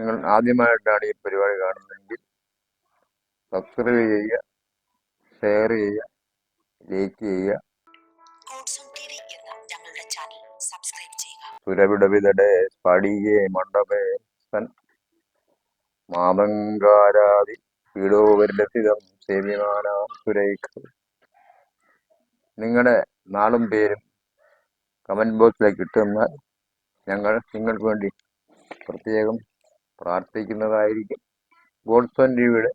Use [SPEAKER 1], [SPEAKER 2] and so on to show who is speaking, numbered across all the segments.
[SPEAKER 1] നിങ്ങൾ ആദ്യമായിട്ടാണ് ഈ പരിപാടി കാണുന്നതെങ്കിൽ സബ്സ്ക്രൈബ് ചെയ്യുക ഷെയർ ചെയ്യുക ലൈക്ക് ചെയ്യുക. സുരവിടവിതടെ സ്ഫടികേ മണ്ഡപേ സൻ മാതങ്കാരാതി പീഡോപരിലസിതം സേവ്യമാനാം സുരേഖ. നിങ്ങളുടെ നാളും പേരും കമന്റ് ബോക്സിലേക്ക് ഇട്ടുതന്നാൽ ഞങ്ങൾ നിങ്ങൾക്ക് വേണ്ടി പ്രത്യേകം പ്രാർത്ഥിക്കുന്നതായിരിക്കും. ഗോഡ്സൺ ടിവിയുടെ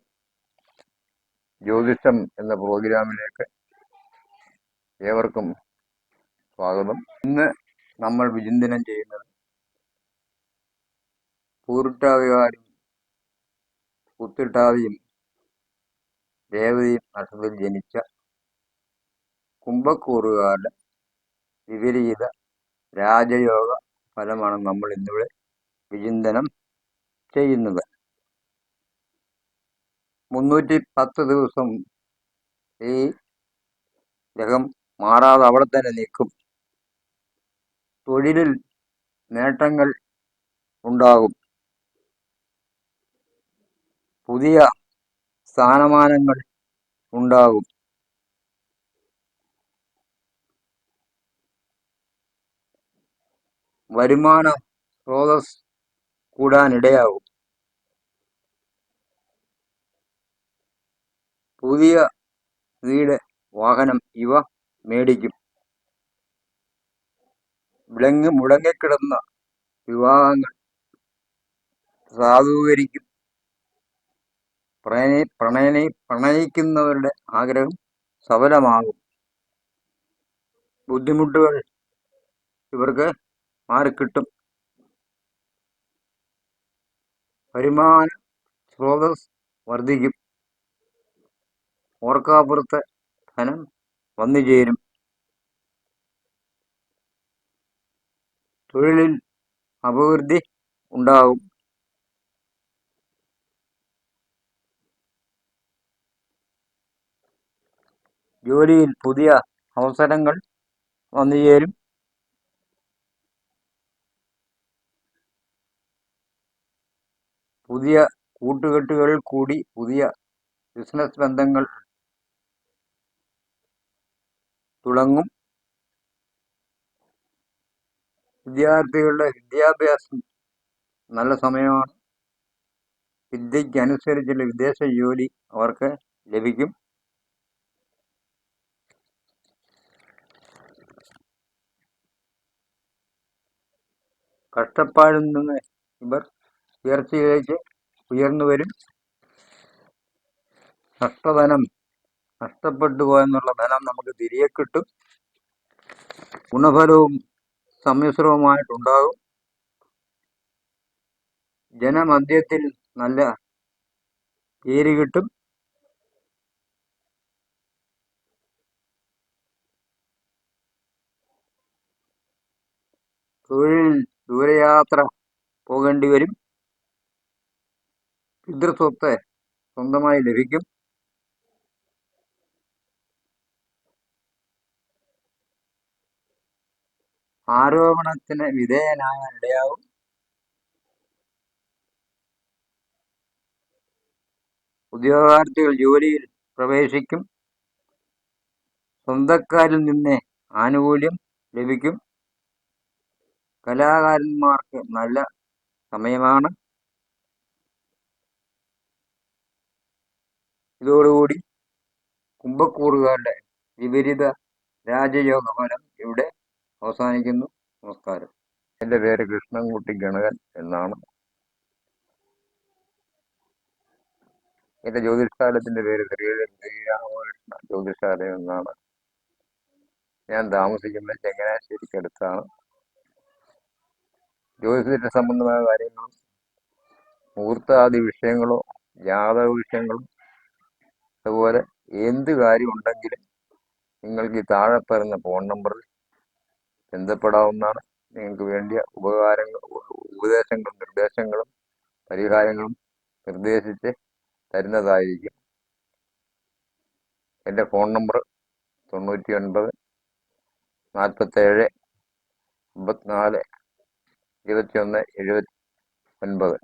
[SPEAKER 1] ജ്യോതിഷം എന്ന പ്രോഗ്രാമിലേക്ക് ഏവർക്കും സ്വാഗതം. ഇന്ന് നമ്മൾ വിചിന്തനം ചെയ്യുന്നത് പൂരുട്ടാവികാരും കുത്തിട്ടാവിയും രേവതിയും നക്ഷത്രത്തിൽ ജനിച്ച കുംഭക്കൂറുകാരുടെ വിപരീത രാജയോഗ ഫലമാണ് നമ്മൾ ഇന്നിവിടെ വിചിന്തനം ചെയ്യുന്നത്. മുന്നൂറ്റി പത്ത് ദിവസം ഈ ഗ്രഹം മാറാതെ അവിടെ തന്നെ നിൽക്കും. തൊഴിലിൽ നേട്ടങ്ങൾ ഉണ്ടാകും. പുതിയ സ്ഥാനമാനങ്ങൾ ഉണ്ടാകും. വരുമാന സ്രോതസ് കൂടാനിടയാകും. പുതിയ വീട് വാഹനം ഇവ മേടിക്കും. വിളങ്ങ് മുടങ്ങിക്കിടന്ന വിവാഹങ്ങൾ സാധൂകരിക്കും. പ്രണയ പ്രണയന പ്രണയിക്കുന്നവരുടെ ആഗ്രഹം സഫലമാകും. ബുദ്ധിമുട്ടുകൾ ഇവർക്ക് മാറിക്കിട്ടും. വരുമാന സ്രോതസ് വർദ്ധിക്കും. ഓർക്കാപ്പുറത്തെ ധനം വന്നു ചേരും തൊഴിലിൽ അഭിവൃദ്ധി ഉണ്ടാകും ജോലിയിൽ പുതിയ അവസരങ്ങൾ വന്നു ചേരും പുതിയ കൂട്ടുകെട്ടുകൾ കൂടി പുതിയ ബിസിനസ് ബന്ധങ്ങൾ തുടങ്ങും. വിദ്യാർത്ഥികളുടെ വിദ്യാഭ്യാസം നല്ല സമയമാണ്. വിദ്യയ്ക്ക് അനുസരിച്ചുള്ള വിദേശ ജോലി അവർക്ക് ലഭിക്കും. കഷ്ടപ്പാടിൽ നിന്ന് ഇവർ ഉയർച്ചയിലേക്ക് ഉയർന്നു വരും നഷ്ടധനം നഷ്ടപ്പെട്ടു പോയെന്നുള്ള ബലം നമുക്ക് തിരികെ കിട്ടും. ഗുണഫലവും സമ്മിശ്രവുമായിട്ടുണ്ടാകും. ജനമധ്യത്തിൽ നല്ല പേര് കിട്ടും. തൊഴിൽ ദൂരയാത്ര പോകേണ്ടി വരും. പിതൃസ്വത്ത് സ്വന്തമായി ലഭിക്കും. ആരോപണത്തിന് വിധേയനായ ഇടയാവും. ഉദ്യോഗാർത്ഥികൾ ജോലിയിൽ പ്രവേശിക്കും. സ്വന്തക്കാരിൽ നിന്ന് ആനുകൂല്യം ലഭിക്കും. കലാകാരന്മാർക്ക് നല്ല സമയമാണ്. ഇതോടുകൂടി കുംഭക്കൂറുകാരുടെ വിപരീത രാജയോഗ ഫലം ഇവിടെ അവസാനിക്കുന്നു. നമസ്കാരം. എന്റെ പേര് കൃഷ്ണൻകുട്ടി ഗണകൻ എന്നാണ്. എന്റെ ജ്യോതിഷാലയത്തിന്റെ പേര് ശ്രീരാമകൃഷ്ണ ജ്യോതിഷാലയം എന്നാണ്. ഞാൻ താമസിക്കുന്നത് ചങ്ങനാശ്ശേരിക്കടുത്താണ് ജ്യോതിഷത്തെ സംബന്ധമായ കാര്യങ്ങളും മുഹൂർത്താദി വിഷയങ്ങളോ ജാതക വിഷയങ്ങളും അതുപോലെ എന്ത് കാര്യം ഉണ്ടെങ്കിലും നിങ്ങൾക്ക് ഈ താഴെ പറയുന്ന ഫോൺ നമ്പറിൽ ബന്ധപ്പെടാവുന്നതാണ്. നിങ്ങൾക്ക് വേണ്ടിയ ഉപകാരങ്ങൾ ഉപദേശങ്ങളും നിർദ്ദേശങ്ങളും പരിഹാരങ്ങളും നിർദ്ദേശിച്ച് തരുന്നതായിരിക്കും. എന്റെ ഫോൺ നമ്പർ തൊണ്ണൂറ്റി ഒൻപത് നാൽപ്പത്തേഴ് അമ്പത്തിനാല് ഇരുപത്തി ഒന്ന് എഴുപത്തി ഒൻപത്